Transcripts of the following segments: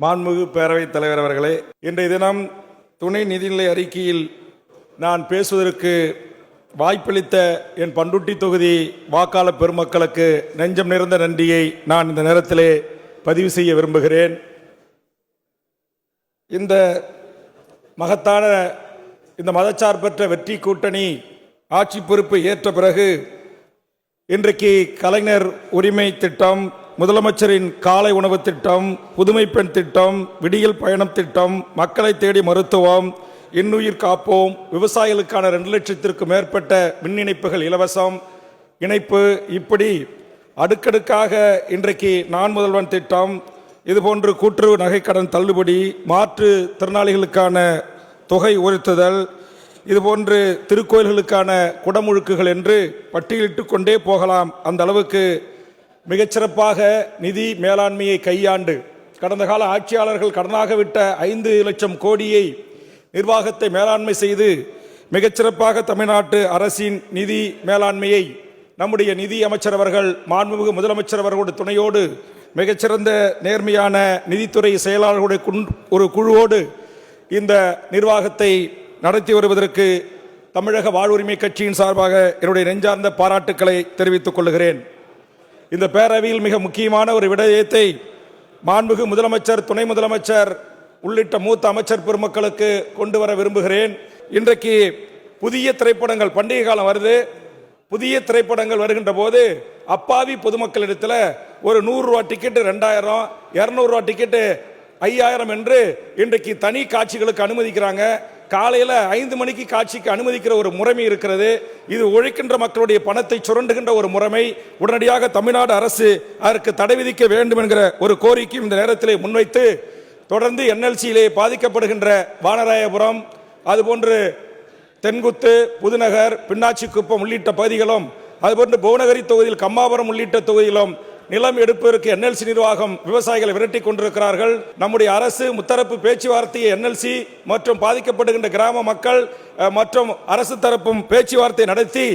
மாண்புமிகு பேரவைத் தலைவர் அவர்களே இன்றைய தினம் துணை நிதிநிலை அறிக்கையில் நான் பேசுவதற்கு வாய்ப்பளித்த என் பண்டுட்டி தொகுதி வாக்காளர் பெருமக்களுக்கு நெஞ்சம் நிறைந்த நன்றியை நான் இந்த நேரத்திலே பதிவு செய்ய விரும்புகிறேன். இந்த மகத்தான இந்த மதச்சார்பற்ற வெற்றி கூட்டணி ஆட்சி பொறுப்பு ஏற்ற பிறகு இன்றைக்கு கலைஞர் உரிமை திட்டம் முதலமைச்சரின் காலை உணவு திட்டம் புதுமை பெண் திட்டம் விடியல் பயணம் திட்டம் மக்களை தேடி மருத்துவம் இன்னுயிர் காப்போம் விவசாயிகளுக்கான ரெண்டு லட்சத்திற்கு மேற்பட்ட மின் இணைப்புகள் இலவசம். இணைப்பு இப்படி அடுக்கடுக்காக இன்றைக்கு நான் முதல்வன் திட்டம் இதுபோன்று கூட்டுறவு நகைக்கடன் தள்ளுபடி மாற்று திறனாளிகளுக்கான தொகை உயர்த்துதல் இதுபோன்று திருக்கோயில்களுக்கான குடமுழுக்குகள் என்று பட்டியலிட்டு கொண்டே போகலாம். அந்த அளவுக்கு மிகச்சிறப்பாக நிதி மேலாண்மையை கையாண்டு கடந்த கால ஆட்சியாளர்கள் கடனாக விட்ட ஐந்து லட்சம் கோடியை நிர்வாகத்தை மேலாண்மை செய்து மிகச்சிறப்பாக தமிழ்நாட்டு அரசின் நிதி மேலாண்மையை நம்முடைய நிதி அமைச்சர் அவர்கள் மாண்புமிகு முதலமைச்சர் அவர்களுடைய துணையோடு மிகச்சிறந்த நேர்மையான நிதித்துறை செயலாளர்களுடைய ஒரு குழுவோடு இந்த நிர்வாகத்தை நடத்தி வருவதற்கு தமிழக வாழ்வுரிமை கட்சியின் சார்பாக என்னுடைய நெஞ்சார்ந்த பாராட்டுக்களை தெரிவித்துக் கொள்கிறேன். இந்த பேரவையில் மிக முக்கியமான ஒரு விடயத்தை மாண்புகு முதலமைச்சர் துணை முதலமைச்சர் உள்ளிட்ட மூத்த அமைச்சர் பெருமக்களுக்கு கொண்டு வர விரும்புகிறேன். இன்றைக்கு புதிய திரைப்படங்கள் பண்டிகை காலம் வருது. புதிய திரைப்படங்கள் வருகின்ற போது அப்பாவி பொதுமக்களிடத்தில் ஒரு நூறுரூவா டிக்கெட்டு ரெண்டாயிரம் இரநூறுவா டிக்கெட்டு ஐயாயிரம் என்று இன்றைக்கு தனி காட்சிகளுக்கு அனுமதிக்கிறாங்க. காலையில் ஐந்து மணிக்கு காட்சிக்கு அனுமதிக்கிற ஒரு முறைமை இருக்கிறது. இது ஒழிக்கின்ற மக்களுடைய பணத்தை சுரண்டுகின்ற ஒரு முறைமை. உடனடியாக தமிழ்நாடு அரசு அதற்கு தடை விதிக்க வேண்டும் என்கிற ஒரு கோரிக்கையும் இந்த நேரத்திலே முன்வைத்து தொடர்ந்து என்எல்சியிலே பாதிக்கப்படுகின்ற வானராயபுரம் அதுபோன்று தென்குத்து புதுநகர் பின்னாச்சிக்குப்பம் உள்ளிட்ட பகுதிகளும் அதுபோன்று புவனகிரி தொகுதியில் கம்மாபுரம் உள்ளிட்ட தொகுதியிலும் நிலம் எடுப்பதற்கு என்எல்சி நிர்வாகம் விவசாயிகளை விரட்டி கொண்டிருக்கிறார்கள். நம்முடைய அரசு முத்தரப்பு பேச்சுவார்த்தையை என்எல்சி மற்றும் பாதிக்கப்படுகின்ற கிராம மக்கள் மற்றும் அரசு தரப்பும் பேச்சுவார்த்தை நடத்தி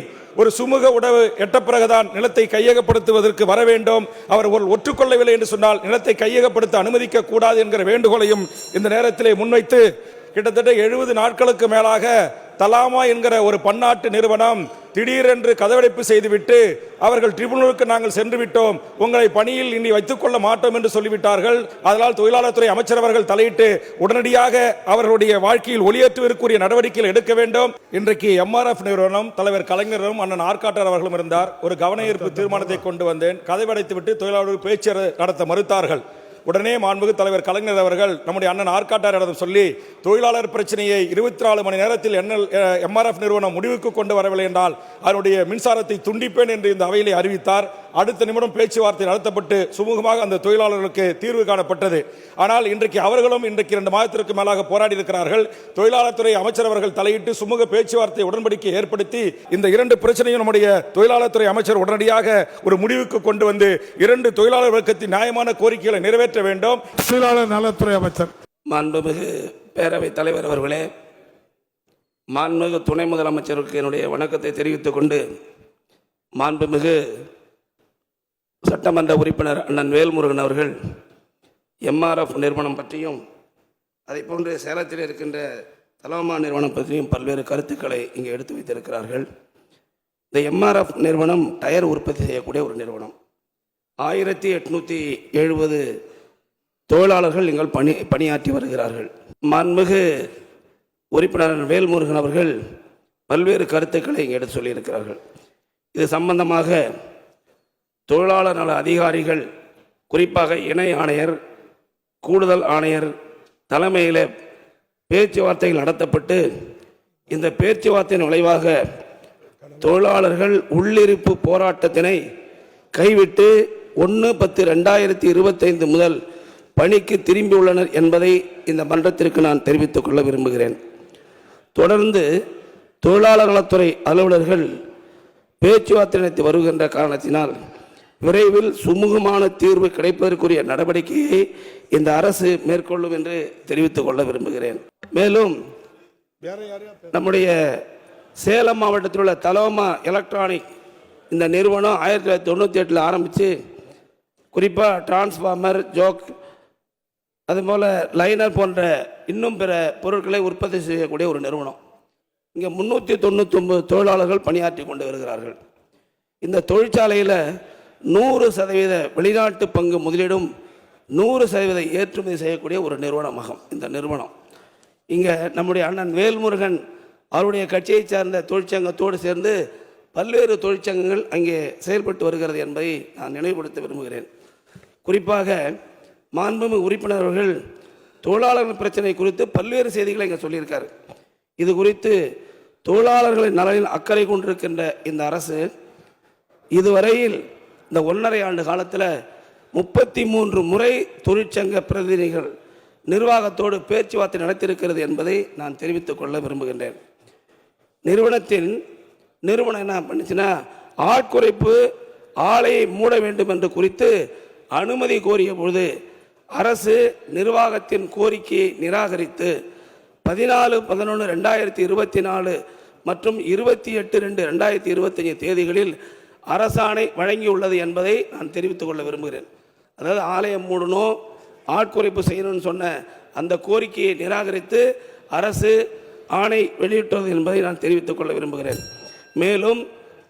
ஒரு சுமூக உடவு எட்ட பிறகுதான் நிலத்தை கையகப்படுத்துவதற்கு வர வேண்டும். அவர்கள் ஒற்றுக்கொள்ளவில்லை என்று சொன்னால் நிலத்தை கையகப்படுத்த அனுமதிக்க கூடாது என்கிற வேண்டுகோளையும் இந்த நேரத்திலே முன்வைத்து கிட்டத்தட்ட எழுபது நாட்களுக்கு மேலாக தலாமா என்கிற ஒரு பன்னாட்டு நிறுவனம் திடீரென்று கதவடைப்பு செய்துவிட்டு அவர்கள் ட்ரிபுனலுக்கு நாங்கள் சென்று விட்டோம் உங்களை பணியில் இனி வைத்துக் கொள்ள மாட்டோம் என்று சொல்லிவிட்டார்கள். அதனால் தொழிலாளர் துறை அமைச்சர் அவர்கள் தலையிட்டு உடனடியாக அவர்களுடைய வாழ்க்கையில் ஒளியேற்றுவதற்குரிய நடவடிக்கைகள் எடுக்க வேண்டும். இன்றைக்கு எம்ஆர்எஃப் நிறுவனம் தலைவர் கலைஞரும் அண்ணன் ஆர்காட்டர் அவர்களும் இருந்தார். ஒரு கவன ஈர்ப்பு தீர்மானத்தை கொண்டு வந்தேன். கதவடைத்து விட்டு தொழிலாளர்கள் பேச்சு நடத்த மறுத்தார்கள். உடனே மாண்புமிகு தலைவர் கலைஞர் அவர்கள் நம்முடைய அண்ணன் ஆர்காட்டாரிடம் சொல்லி தொழிலாளர் பிரச்சனையை இருபத்தி நாலு மணி நேரத்தில் என்எல் எம்ஆர்எஃப் நிறுவனம் முடிவுக்கு கொண்டு வரவில்லை என்றால் அதனுடைய மின்சாரத்தை துண்டிப்பேன் என்று இந்த அவையிலே அறிவித்தார். அடுத்த நிமிடம் பேச்சுவார்த்தை நடத்தப்பட்டு சுமூகமாக அந்த தொழிலாளர்களுக்கு தீர்வு காணப்பட்டது. ஆனால் இன்றைக்கு அவர்களும் இன்றைக்கு இரண்டு மாதத்திற்கு மேலாக போராடி இருக்கிறார்கள். தொழிலாளர் துறை அமைச்சர் அவர்கள் தலையிட்டு சுமூக பேச்சுவார்த்தை உடன்படிக்கை ஏற்படுத்தி இந்த இரண்டு பிரச்சனையும் நம்முடைய தொழிலாளர் துறை அமைச்சர் உடனடியாக ஒரு முடிவுக்கு கொண்டு வந்து இரண்டு தொழிலாளர் வர்க்கத்தின் நியாயமான கோரிக்கைகளை நிறைவேற்ற வேண்டும். தொழிலாளர் நலத்துறை அமைச்சர். மாண்புமிகு பேரவைத் தலைவர் அவர்களே மாண்புமிகு துணை முதலமைச்சருக்கு என்னுடைய வணக்கத்தை தெரிவித்துக் கொண்டு மாண்புமிகு சட்டமன்ற உறுப்பினர் அண்ணன் வேல்முருகன் அவர்கள் எம்ஆர்எஃப் நிறுவனம் பற்றியும் அதை போன்று சேலத்தில் இருக்கின்ற தலோமா நிறுவனம் பற்றியும் பல்வேறு கருத்துக்களை இங்கே எடுத்து வைத்திருக்கிறார்கள். இந்த எம்ஆர்எஃப் நிறுவனம் டயர் உற்பத்தி செய்யக்கூடிய ஒரு நிறுவனம். ஆயிரத்தி எட்நூற்றி எழுபது தொழிலாளர்கள் எங்கள் பணி பணியாற்றி வருகிறார்கள். மாண்புமிகு உறுப்பினர் வேல்முருகன் அவர்கள் பல்வேறு கருத்துக்களை இங்கே எடுத்து சொல்லியிருக்கிறார்கள். இது சம்பந்தமாக தொழிலாளர் நல அதிகாரிகள் குறிப்பாக இணை ஆணையர் கூடுதல் ஆணையர் தலைமையில் பேச்சுவார்த்தைகள் நடத்தப்பட்டு இந்த பேச்சுவார்த்தையின் விளைவாக தொழிலாளர்கள் உள்ளிருப்பு போராட்டத்தினை கைவிட்டு ஒன்று பத்து ரெண்டாயிரத்தி இருபத்தைந்து முதல் பணிக்கு திரும்பியுள்ளனர் என்பதை இந்த மன்றத்திற்கு நான் தெரிவித்துக் கொள்ள விரும்புகிறேன். தொடர்ந்து தொழிலாளர் நலத்துறை அலுவலர்கள் பேச்சுவார்த்தை நடத்தி வருகின்ற காரணத்தினால் விரைவில் சுமூகமான தீர்வு கிடைப்பதற்குரிய நடவடிக்கையை இந்த அரசு மேற்கொள்ளும் என்று தெரிவித்துக் கொள்ள விரும்புகிறேன். மேலும் நம்முடைய சேலம் மாவட்டத்தில் உள்ள தலோமா எலக்ட்ரானிக் இந்த நிறுவனம் ஆயிரத்தி தொள்ளாயிரத்தி தொண்ணூற்றி எட்டில் ஆரம்பித்து குறிப்பாக டிரான்ஸ்ஃபார்மர் ஜோக் அதுபோல் லைனர் போன்ற இன்னும் பிற பொருட்களை உற்பத்தி செய்யக்கூடிய ஒரு நிறுவனம். இங்கே முந்நூற்றி தொண்ணூற்றொம்பது தொழிலாளர்கள் பணியாற்றி கொண்டு வருகிறார்கள். இந்த தொழிற்சாலையில் நூறு சதவீத வெளிநாட்டு பங்கு முதலீடும் நூறு சதவீத ஏற்றுமதி செய்யக்கூடிய ஒரு நிறுவனமாகும் இந்த நிறுவனம். இங்கே நம்முடைய அண்ணன் வேல்முருகன் அவருடைய கட்சியை சார்ந்த தொழிற்சங்கத்தோடு சேர்ந்து பல்வேறு தொழிற்சங்கங்கள் அங்கே செயல்பட்டு வருகிறது என்பதை நான் நினைவுபடுத்த விரும்புகிறேன். குறிப்பாக மாண்புமிகு உறுப்பினர் அவர்கள் தொழிலாளர்கள் பிரச்சனை குறித்து பல்வேறு செய்திகளை இங்கே சொல்லியிருக்காரு. இது குறித்து தொழிலாளர்களின் நலனில் அக்கறை கொண்டிருக்கின்ற இந்த அரசு இதுவரையில் இந்த ஒன்றரை ஆண்டு காலத்தில் முப்பத்தி மூன்று முறை தொழிற்சங்க பிரதிநிதிகள் நிர்வாகத்தோடு பேச்சுவார்த்தை நடத்தியிருக்கிறது என்பதை நான் தெரிவித்துக் கொள்ள விரும்புகின்றேன். நிறுவனத்தின் நிறுவனம் என்ன பண்ணுச்சுன்னா ஆட்குறைப்பு ஆலையை மூட வேண்டும் என்று குறித்து அனுமதி கோரிய பொழுது அரசு நிர்வாகத்தின் கோரிக்கையை நிராகரித்து பதினாலு பதினொன்று ரெண்டாயிரத்தி இருபத்தி நாலு மற்றும் இருபத்தி எட்டு ரெண்டு ரெண்டாயிரத்தி இருபத்தஞ்சு தேதிகளில் அரசாணை வழங்கியுள்ளது என்பதை நான் தெரிவித்துக் கொள்ள விரும்புகிறேன். அதாவது ஆலயம் மூடணும் ஆட்குறைப்பு செய்யணும்னு சொன்ன அந்த கோரிக்கையை நிராகரித்து அரசு ஆணை வெளியிட்டது என்பதை நான் தெரிவித்துக் கொள்ள விரும்புகிறேன். மேலும்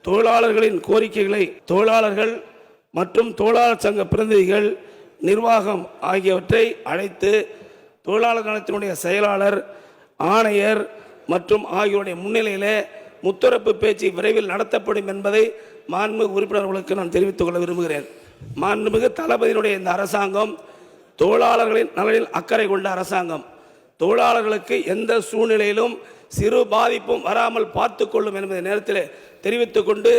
தொழிலாளர்களின் கோரிக்கைகளை தொழிலாளர்கள் மற்றும் தொழிலாளர் சங்க பிரதிநிதிகள் நிர்வாகம் ஆகியவற்றை அழைத்து தொழிலாளர் கழகத்தினுடைய செயலாளர் ஆணையர் மற்றும் ஆகியோருடைய முன்னிலையிலே முத்தரப்பு பேச்சு விரைவில் நடத்தப்படும் என்பதை மாண்புமிகு உறுப்பினர்களுக்கு நான் தெரிவித்துக் கொள்ள விரும்புகிறேன். மாண்புமிகு தளபதியினுடைய இந்த அரசாங்கம் தொழிலாளர்களின் நலனில் அக்கறை கொண்ட அரசாங்கம். தொழிலாளர்களுக்கு எந்த சூழ்நிலையிலும் சிறு பாதிப்பும் வராமல் பார்த்து கொள்ளும் என்பதை நேரத்தில் தெரிவித்துக் கொண்டு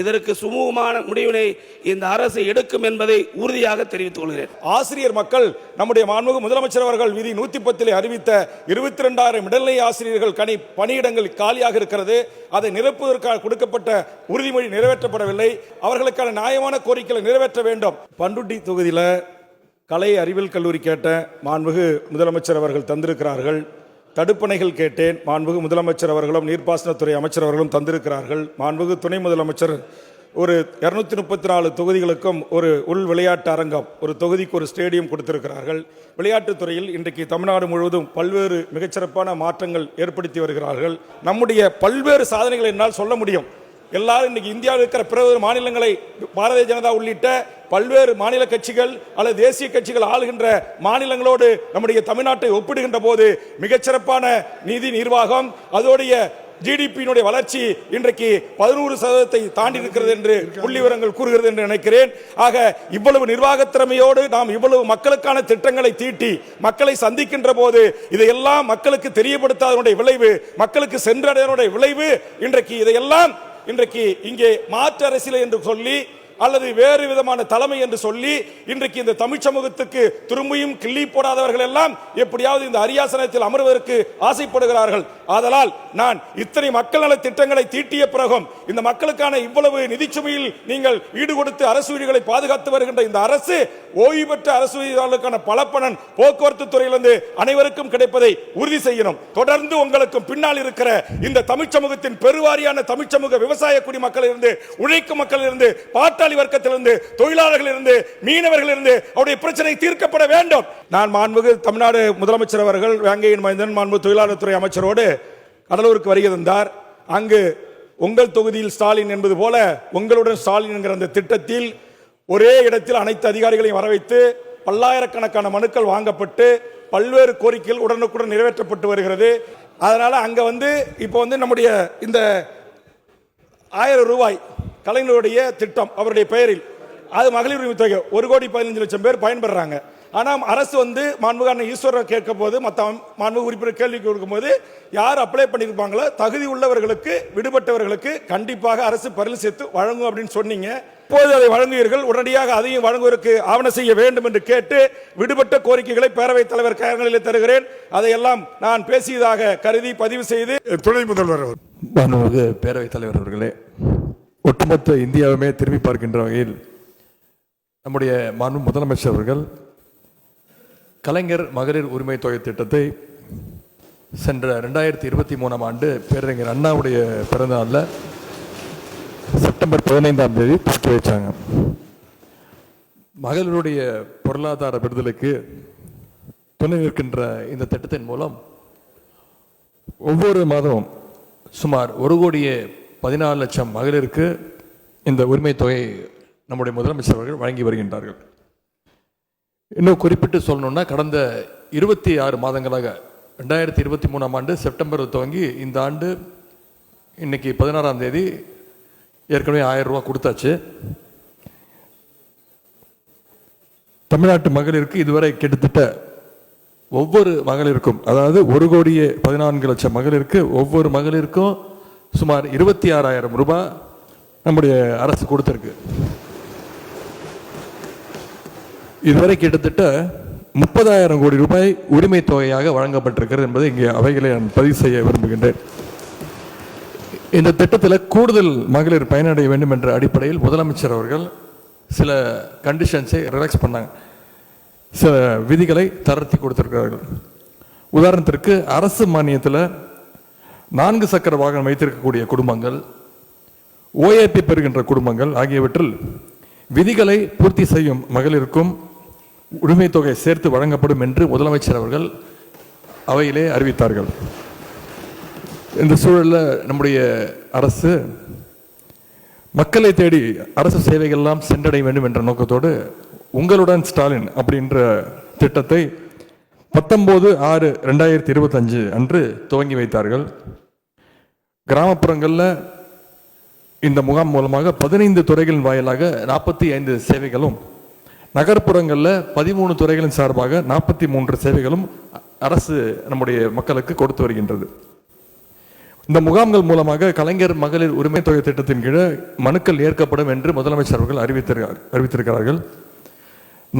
இதற்கு சுமூகமான முடிவினை இந்த அரசு எடுக்கும் என்பதை உறுதியாக தெரிவித்துக் கொள்கிறேன். ஆசிரியர் மக்கள் நம்முடைய மாண்புமிகு முதலமைச்சர் அவர்கள் விதி நூத்தி பத்திலே அறிவித்த இருபத்தி ரெண்டாயிரம் இடைநிலை ஆசிரியர்கள் கனி பணியிடங்கள் காலியாக இருக்கிறது. அதை நிரப்புவதற்காக கொடுக்கப்பட்ட உறுதிமொழி நிறைவேற்றப்படவில்லை. அவர்களுக்கான நியாயமான கோரிக்கைகளை நிறைவேற்ற வேண்டும். பண்டுட்டி தொகுதியில் கலை அறிவியல் கல்லூரி கேட்ட மாண்புகு முதலமைச்சர் அவர்கள் தந்திருக்கிறார்கள். தடுப்பணைகள் கேட்டேன் மாண்புகு முதலமைச்சர் அவர்களும் நீர்ப்பாசனத்துறை அமைச்சர் அவர்களும் தந்திருக்கிறார்கள். மாண்புகு துணை முதலமைச்சர் ஒரு இரநூத்தி முப்பத்தி நாலு தொகுதிகளுக்கும் ஒரு உள் விளையாட்டு அரங்கம் ஒரு தொகுதிக்கு ஒரு ஸ்டேடியம் கொடுத்திருக்கிறார்கள். விளையாட்டுத் துறையில் இன்றைக்கு தமிழ்நாடு முழுவதும் பல்வேறு மிகச்சிறப்பான மாற்றங்கள் ஏற்படுத்தி வருகிறார்கள். நம்முடைய பல்வேறு சாதனைகள் என்னால் சொல்ல முடியும். எல்லாரும் இன்னைக்கு இந்தியாவில் இருக்கிற பிற மாநிலங்களை பாரதிய ஜனதா உள்ளிட்ட பல்வேறு மாநில கட்சிகள் அல்லது தேசிய கட்சிகள் ஆளுகின்ற மாநிலங்களோடு நம்முடைய தமிழ்நாட்டை ஒப்பிடுகின்ற போது மிகச்சிறப்பான நிதி நிர்வாகம் அதோடைய ஜிடிபியினுடைய வளர்ச்சி இன்றைக்கு பதினோரு சதவீதத்தை தாண்டி இருக்கிறது என்று புள்ளி விவரங்கள் கூறுகிறது என்று நினைக்கிறேன். ஆக இவ்வளவு நிர்வாகத் திறமையோடு நாம் இவ்வளவு மக்களுக்கான திட்டங்களை தீட்டி மக்களை சந்திக்கின்ற போது இதையெல்லாம் மக்களுக்கு தெரியப்படுத்தாதனுடைய விளைவு மக்களுக்கு சென்றடையனுடைய விளைவு இன்றைக்கு இதையெல்லாம் இன்றைக்கு இங்கே மாற்று அரசியல் என்று சொல்லி அல்லது வேறு விதமான தலைமை என்று சொல்லி இன்றைக்கு இந்த தமிழ் சமூகத்துக்கு திரும்பியும் கிள்ளி போடாதவர்கள் எல்லாம் எப்படியாவது இந்த அரியாசனத்தில் அமர்வதற்கு ஆசைப்படுகிறார்கள். ஆதலால் நான் இத்தனை மக்கள் நல திட்டங்களை தீட்டிய பிறகும் இந்த மக்களுக்கான இவ்வளவு நிதிச்சுமையில் நீங்கள் ஈடு கொடுத்து அரசு உயிர்களை பாதுகாத்து வருகின்ற இந்த அரசு ஓய்வு பெற்ற அரசு ஊழியர்களுக்கான பலப்பணன் போக்குவரத்து துறையிலிருந்து அனைவருக்கும் கிடைப்பதை உறுதி செய்யணும். தொடர்ந்து உங்களுக்கு பின்னால் இருக்கிற இந்த தமிழ் சமூகத்தின் பெருவாரியான தமிழ் சமூக விவசாய குடிமக்களிலிருந்து உழைக்கும் மக்களிலிருந்து பாட்டாளி வர்க்கத்திலிருந்து தொழிலாளர்களிலிருந்து மீனவர்களிலிருந்து அவருடைய பிரச்சனை தீர்க்கப்பட வேண்டும். நான் மாண்புமிகு தமிழ்நாடு முதலமைச்சர் அவர்கள் வேங்கையின் மைந்தன் மாண்பு தொழிலாளர் துறை அமைச்சரோடு கடலூருக்கு வருகை தந்தார். அங்கு உங்கள் தொகுதியில் ஸ்டாலின் என்பது போல உங்களுடன் ஸ்டாலின் என்கிற அந்த திட்டத்தில் ஒரே இடத்தில் அனைத்து அதிகாரிகளையும் வர வைத்து பல்லாயிரக்கணக்கான மனுக்கள் வாங்கப்பட்டு பல்வேறு கோரிக்கைகள் உடனுக்குடன் நிறைவேற்றப்பட்டு வருகிறது. அதனால் அங்கே வந்து இப்போ வந்து நம்முடைய இந்த ஆயிரம் ரூபாய் கலைஞருடைய திட்டம் அவருடைய பெயரில். அது மகளிர் உரிமை தொகை ஒரு கோடி பதினஞ்சு லட்சம் பேர் பயன்பெறாங்க. ஆனால் அரசு வந்து மாண்புகாரன் ஈஸ்வரர் கேட்க போது மற்ற மாண்பு உறுப்பினர் கேள்வி கொடுக்கும்போது யார் அப்ளை பண்ணியிருப்பாங்களோ தகுதி உள்ளவர்களுக்கு விடுபட்டவர்களுக்கு கண்டிப்பாக அரசு பரிசு சேர்த்து வழங்கும் அப்படின்னு சொன்னீங்க. இப்போது அதை வழங்குவீர்கள் உடனடியாக அதையும் வழங்குவதற்கு ஆவணம் செய்ய வேண்டும் என்று கேட்டு விடுபட்ட கோரிக்கைகளை பேரவைத் தலைவர் கைகளில் தருகிறேன். அதையெல்லாம் நான் பேசியதாக கருதி பதிவு செய்து துணை முதல்வர் மாண்புமிகு பேரவைத் தலைவர் அவர்களே ஒட்டுமொத்த இந்தியாவுமே திரும்பி பார்க்கின்ற வகையில் நம்முடைய மாண்பு முதலமைச்சர் அவர்கள் கலைஞர் மகளிர் உரிமை தொகை திட்டத்தை சென்ற ரெண்டாயிரத்தி இருபத்தி மூணாம் ஆண்டு பேரறிஞர் அண்ணாவுடைய பிறந்தநாளில் செப்டம்பர் பதினைந்தாம் தேதி துவக்கி வைச்சாங்க. மகளிருடைய பொருளாதார விடுதலுக்கு துணை நிற்கின்ற இந்த திட்டத்தின் மூலம் ஒவ்வொரு மாதமும் சுமார் ஒரு கோடியே பதினாலு லட்சம் மகளிருக்கு இந்த உரிமை தொகை நம்முடைய முதலமைச்சர் அவர்கள் வழங்கி வருகின்றார்கள். இன்னும் குறிப்பிட்டு சொல்லணும்னா கடந்த இருபத்தி ஆறு மாதங்களாக ரெண்டாயிரத்தி இருபத்தி மூணாம் ஆண்டு செப்டம்பர் துவங்கி இந்த ஆண்டு இன்னைக்கு பதினாறாம் தேதி ஏற்கனவே ஆயிரம் ரூபா கொடுத்தாச்சு. தமிழ்நாட்டு மகளிருக்கு இதுவரை கிட்டத்தட்ட ஒவ்வொரு மகளிருக்கும் அதாவது ஒரு கோடியே பதினான்கு லட்சம் மகளிருக்கு ஒவ்வொரு மகளிருக்கும் சுமார் இருபத்தி ஆறாயிரம் ரூபாய் நம்முடைய அரசு கொடுத்துருக்கு. இதுவரை கிட்டத்தட்ட முப்பதாயிரம் கோடி ரூபாய் உரிமை தொகையாக வழங்கப்பட்டிருக்கிறது என்பதை இங்கே அவைகளை நான் பதிவு செய்ய விரும்புகின்றேன். இந்த திட்டத்தில் கூடுதல் மகளிர் பயனடைய வேண்டும் என்ற அடிப்படையில் முதலமைச்சர் அவர்கள் சில கண்டிஷன்ஸை ரிலாக்ஸ் பண்ணாங்க. சில விதிகளை தளர்த்தி கொடுத்திருக்கிறார்கள். உதாரணத்திற்கு அரசு மானியத்தில் நான்கு சக்கர வாகனம் வைத்திருக்கக்கூடிய குடும்பங்கள் ஓஏபி பெறுகின்ற குடும்பங்கள் ஆகியவற்றில் விதிகளை பூர்த்தி செய்யும் மகளிருக்கும் உரிமை தொகை சேர்த்து வழங்கப்படும் என்று முதலமைச்சர் அவர்கள் அவையிலே அறிவித்தார்கள். இந்த சூழலில் நம்முடைய அரசு மக்களை தேடி அரசு சேவைகள்லாம் சென்றடைய வேண்டும் என்ற நோக்கத்தோடு உங்களுடன் ஸ்டாலின் அப்படின்ற திட்டத்தை பத்தொம்போது ஆறு ரெண்டாயிரத்தி இருபத்தஞ்சு அன்று துவங்கி வைத்தார்கள். கிராமப்புறங்களில் இந்த முகாம் மூலமாக பதினைந்து துறைகளின் வாயிலாக நாற்பத்தி ஐந்து சேவைகளும் நகர்ப்புறங்களில் பதிமூணு துறைகளின் சார்பாக நாற்பத்தி மூன்று சேவைகளும் அரசு நம்முடைய மக்களுக்கு கொடுத்து வருகின்றது. இந்த முகாம்கள் மூலமாக கலைஞர் மகளிர் உரிமை தொகை திட்டத்தின் கீழே மனுக்கள் ஏற்கப்படும் என்று முதலமைச்சர் அவர்கள் அறிவித்திருக்கிறார் அறிவித்திருக்கிறார்கள்.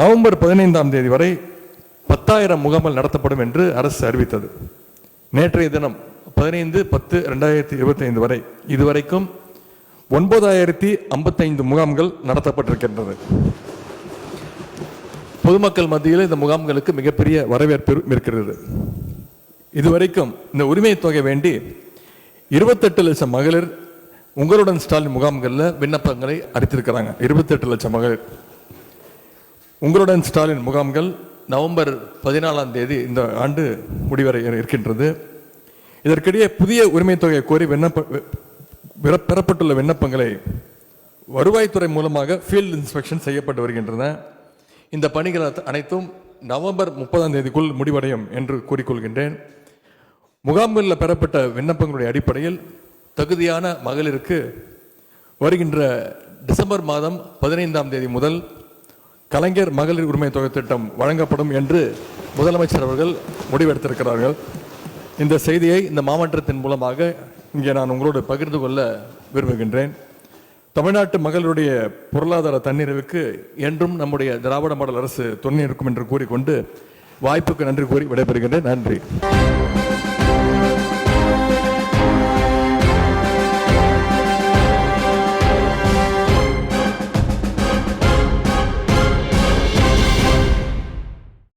நவம்பர் பதினைந்தாம் தேதி வரை பத்தாயிரம் முகாம்கள் நடத்தப்படும் என்று அரசு அறிவித்தது. நேற்றைய தினம் பதினைந்து பத்து ரெண்டாயிரத்தி இருபத்தி ஐந்து வரை இதுவரைக்கும் ஒன்பதாயிரத்தி ஐம்பத்தைந்து முகாம்கள் நடத்தப்பட்டிருக்கின்றது. பொதுமக்கள் மத்தியில் இந்த முகாம்களுக்கு மிகப்பெரிய வரவேற்பு இருக்கிறது. இதுவரைக்கும் இந்த உரிமை தொகை வேண்டி இருபத்தெட்டு லட்சம் மகளிர் உங்களுடன் ஸ்டாலின் முகாம்களில் விண்ணப்பங்களை அளித்திருக்கிறாங்க. இருபத்தெட்டு லட்சம் மகளிர். உங்களுடன் ஸ்டாலின் முகாம்கள் நவம்பர் பதினாலாம் தேதி இந்த ஆண்டு முடிவரை இருக்கின்றது. இதற்கிடையே புதிய உரிமை தொகையை கோரி விண்ணப்ப பெறப்பட்டுள்ள விண்ணப்பங்களை வருவாய்த்துறை மூலமாக ஃபீல்டு இன்ஸ்பெக்ஷன் செய்யப்பட்டு வருகின்றன. இந்த பணிகள் அனைத்தும் நவம்பர் முப்பதாம் தேதிக்குள் முடிவடையும் என்று கூறிக்கொள்கின்றேன். முகாம்களில் பெறப்பட்ட விண்ணப்பங்களுடைய அடிப்படையில் தகுதியான மகளிருக்கு வருகின்ற டிசம்பர் மாதம் பதினைந்தாம் தேதி முதல் கலைஞர் மகளிர் உரிமை தொகை திட்டம் வழங்கப்படும் என்று முதலமைச்சர் அவர்கள் முடிவெடுத்திருக்கிறார்கள். இந்த செய்தியை இந்த மாவட்டத்தின் மூலமாக இங்கே நான் உங்களோடு பகிர்ந்து கொள்ள விரும்புகின்றேன். தமிழ்நாட்டு மகளிருடைய பொருளாதார தன்னிறைவுக்கு என்றும் நம்முடைய திராவிட மாடல் அரசு துணை இருக்கும் என்று கூறிக்கொண்டு வாய்ப்புக்கு நன்றி கூறி விடைபெறுகின்றேன். நன்றி.